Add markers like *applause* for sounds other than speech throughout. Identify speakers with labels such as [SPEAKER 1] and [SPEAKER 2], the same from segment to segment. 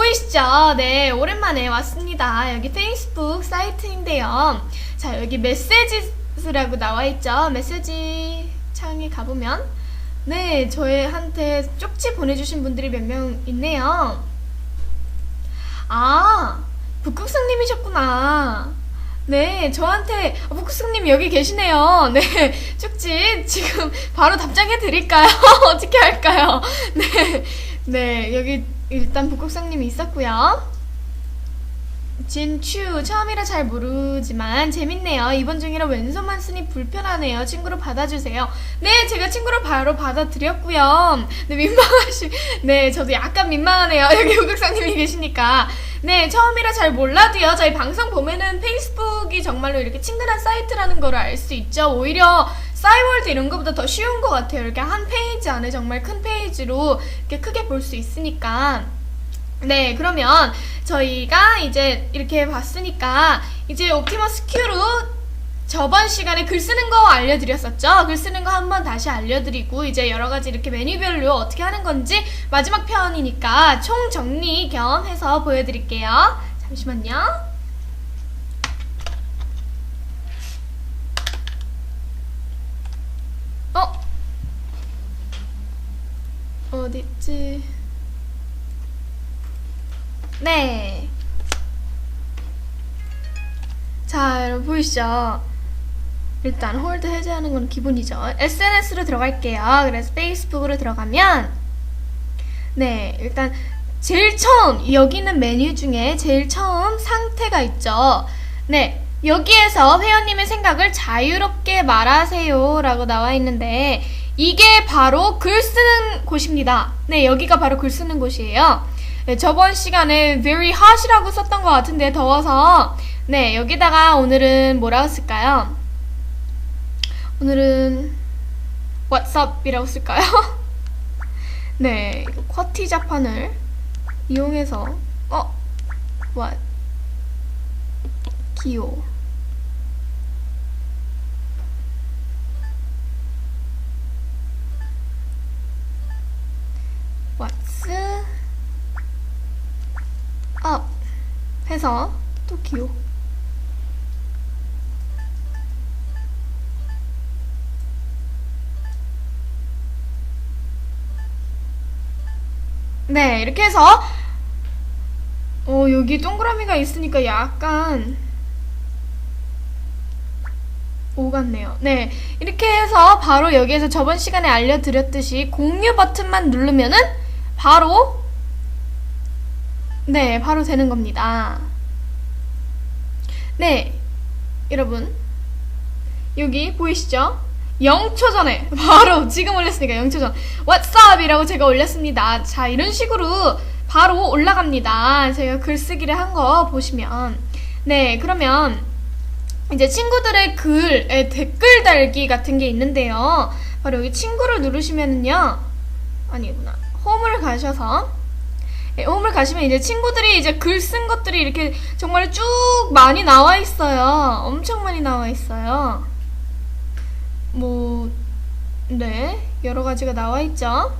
[SPEAKER 1] 보이시죠? 네, 오랜만에 왔습니다. 여기 페이스북 사이트인데요. 자, 여기 메시지라고 나와 있죠? 메시지 창에 가보면 네, 저희한테 쪽지 보내주신 분들이 몇 명 있네요. 아, 북극성님이셨구나. 네, 저한테 어, 북극성님 여기 계시네요. 네, *laughs* 쪽지 지금 바로 답장해 드릴까요? *laughs* 어떻게 할까요? 네, 네, 여기 일단 북극성님이 있었고요. 진추 처음이라 잘 모르지만 재밌네요. 이번 중이라 왼손만 쓰니 불편하네요. 친구로 받아주세요. 네, 제가 친구로 바로 받아드렸고요. 네, 민망하시. 네, 저도 약간 민망하네요. *laughs* 여기 북극성님이 계시니까. 네, 처음이라 잘 몰라도요. 저희 방송 보면은 페이스북이 정말로 이렇게 친근한 사이트라는 걸 알 수 있죠. 오히려 싸이월드 이런 것보다 더 쉬운 것 같아요. 이렇게 한 페이지 안에 정말 큰 페이지로 이렇게 크게 볼 수 있으니까. 네, 그러면 저희가 이제 이렇게 봤으니까 이제 옵티머스 Q로 저번 시간에 글 쓰는 거 알려드렸었죠? 글 쓰는 거 한번 다시 알려드리고 이제 여러 가지 이렇게 메뉴별로 어떻게 하는 건지 마지막 편이니까 총 정리 겸 해서 보여드릴게요. 잠시만요. 어딨지? 네. 자, 여러분 보이시죠? 일단 홀드 해제하는 건 기본이죠. SNS로 들어갈게요. 그래서 페이스북으로 들어가면 네, 일단 제일 처음 여기 있는 메뉴 중에 제일 처음 상태가 있죠. 네. 여기에서 회원님의 생각을 자유롭게 말하세요 라고 나와 있는데 이게 바로 글 쓰는 곳입니다. 네, 여기가 바로 글 쓰는 곳이에요. 네, 저번 시간에 very hot이라고 썼던 것 같은데 더워서 네 여기다가 오늘은 뭐라고 쓸까요? 오늘은 what's up이라고 쓸까요? *laughs* 네 쿼티 자판을 이용해서 어 what 기호 what's up 해서 또 기호 네 이렇게 해서 어 여기 동그라미가 있으니까 약간 오 같네요. 네 이렇게 해서 바로 여기에서 저번 시간에 알려드렸듯이 공유 버튼만 누르면은 바로 네, 바로 되는 겁니다. 네, 여러분. 여기 보이시죠? 0초 전에, *laughs* 바로 지금 올렸으니까 0초 전. What's up? 이라고 제가 올렸습니다. 자, 이런 식으로 바로 올라갑니다. 제가 글쓰기를 한 거 보시면. 네, 그러면 이제 친구들의 글에 댓글 달기 같은 게 있는데요. 바로 여기 친구를 누르시면은요. 아니구나. 홈을 가셔서 네, 홈을 가시면 이제 친구들이 이제 글 쓴 것들이 이렇게 정말 쭉 많이 나와 있어요. 엄청 많이 나와 있어요. 뭐, 네, 여러 가지가 나와 있죠.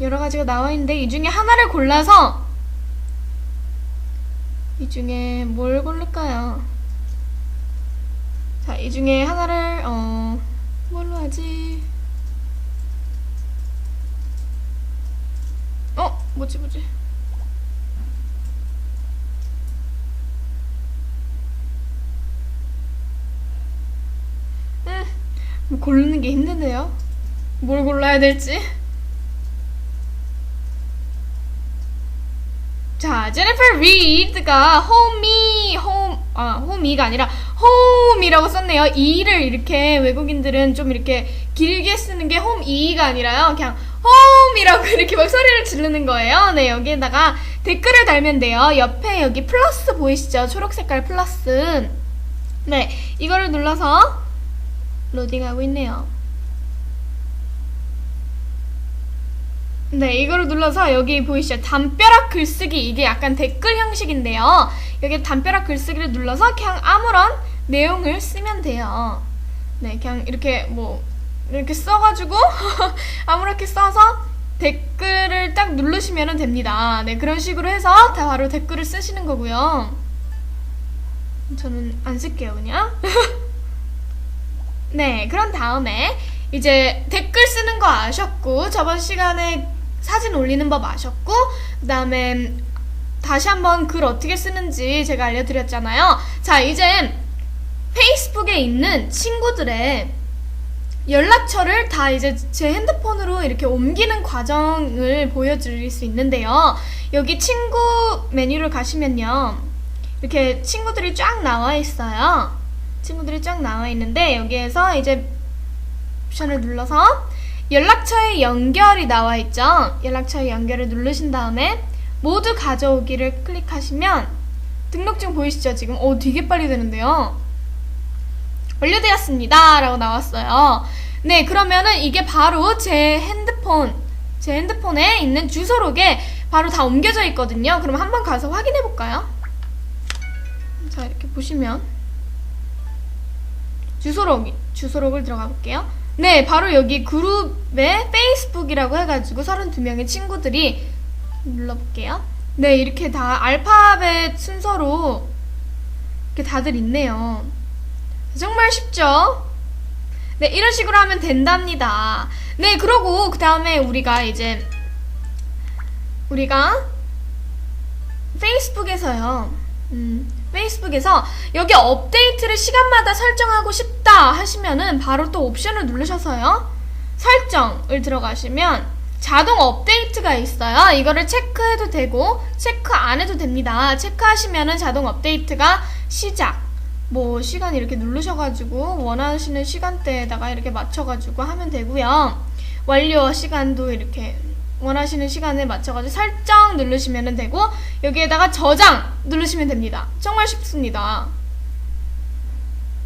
[SPEAKER 1] 여러 가지가 나와 있는데 이 중에 하나를 골라서 이 중에 뭘 고를까요? 자, 이 중에 하나를 어 뭘로 하지? 어, 뭐지, 뭐지? 음, 뭐 고르는 게 힘드네요. 뭘 골라야 될지. 자, 제니퍼 리드가 홈이 홈, 아, 홈이가 아니라 홈이라고 썼네요. 이를 이렇게 외국인들은 좀 이렇게 길게 쓰는 게 홈이가 아니라요. 그냥 홈이라고 *laughs* 이렇게 막 소리를 지르는 거예요. 네, 여기에다가 댓글을 달면 돼요. 옆에 여기 플러스 보이시죠? 초록 색깔 플러스. 네, 이거를 눌러서 로딩하고 있네요. 네, 이거를 눌러서 여기 보이시죠? 담벼락 글쓰기. 이게 약간 댓글 형식인데요. 여기 담벼락 글쓰기를 눌러서 그냥 아무런 내용을 쓰면 돼요. 네, 그냥 이렇게 뭐, 이렇게 써가지고, *laughs* 아무렇게 써서 댓글을 딱 누르시면 됩니다. 네, 그런 식으로 해서 다 바로 댓글을 쓰시는 거고요. 저는 안 쓸게요, 그냥. *laughs* 네, 그런 다음에 이제 댓글 쓰는 거 아셨고, 저번 시간에 사진 올리는 법 아셨고, 그 다음에 다시 한번 글 어떻게 쓰는지 제가 알려드렸잖아요. 자, 이제 페이스북에 있는 친구들의 연락처를 다 이제 제 핸드폰으로 이렇게 옮기는 과정을 보여드릴 수 있는데요. 여기 친구 메뉴를 가시면요. 이렇게 친구들이 쫙 나와 있어요. 친구들이 쫙 나와 있는데 여기에서 이제 옵션을 눌러서 연락처의 연결이 나와 있죠. 연락처의 연결을 누르신 다음에 모두 가져오기를 클릭하시면 등록증 보이시죠? 지금 오 되게 빨리 되는데요. 완료되었습니다. 라고 나왔어요. 네, 그러면은 이게 바로 제 핸드폰, 제 핸드폰에 있는 주소록에 바로 다 옮겨져 있거든요. 그럼 한번 가서 확인해 볼까요? 자, 이렇게 보시면 주소록, 주소록을 들어가 볼게요. 네, 바로 여기 그룹에 페이스북이라고 해가지고 32명의 친구들이 눌러볼게요. 네, 이렇게 다 알파벳 순서로 이렇게 다들 있네요. 정말 쉽죠? 네, 이런 식으로 하면 된답니다. 네, 그러고 그 다음에 우리가 이제 우리가 페이스북에서요. 음, 페이스북에서 여기 업데이트를 시간마다 설정하고 싶다 하시면은 바로 또 옵션을 누르셔서요. 설정을 들어가시면 자동 업데이트가 있어요. 이거를 체크해도 되고 체크 안 해도 됩니다. 체크하시면은 자동 업데이트가 시작 뭐 시간 이렇게 누르셔가지고 원하시는 시간대에다가 이렇게 맞춰가지고 하면 되고요. 완료 시간도 이렇게 원하시는 시간에 맞춰가지고 설정 누르시면 되고 여기에다가 저장 누르시면 됩니다. 정말 쉽습니다.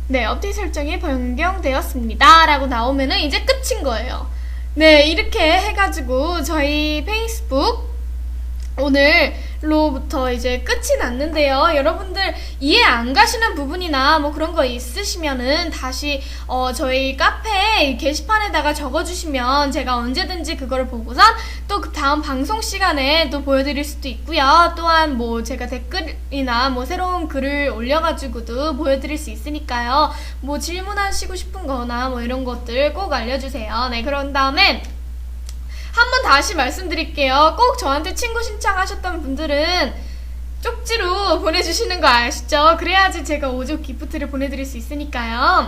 [SPEAKER 1] 네, 업데이트 설정이 변경되었습니다. 라고 나오면은 이제 끝인 거예요. 네, 이렇게 해가지고 저희 페이스북 오늘 로부터 이제 끝이 났는데요. 여러분들 이해 안 가시는 부분이나 뭐 그런 거 있으시면은 다시 어 저희 카페 게시판에다가 적어주시면 제가 언제든지 그거를 보고선 또 그 다음 방송 시간에 또 보여드릴 수도 있고요. 또한 뭐 제가 댓글이나 뭐 새로운 글을 올려가지고도 보여드릴 수 있으니까요. 뭐 질문하시고 싶은 거나 뭐 이런 것들 꼭 알려주세요. 네, 그런 다음에 한번 다시 말씀드릴게요. 꼭 저한테 친구 신청하셨던 분들은 쪽지로 *laughs* 보내주시는 거 아시죠? 그래야지 제가 5조 기프트를 보내드릴 수 있으니까요.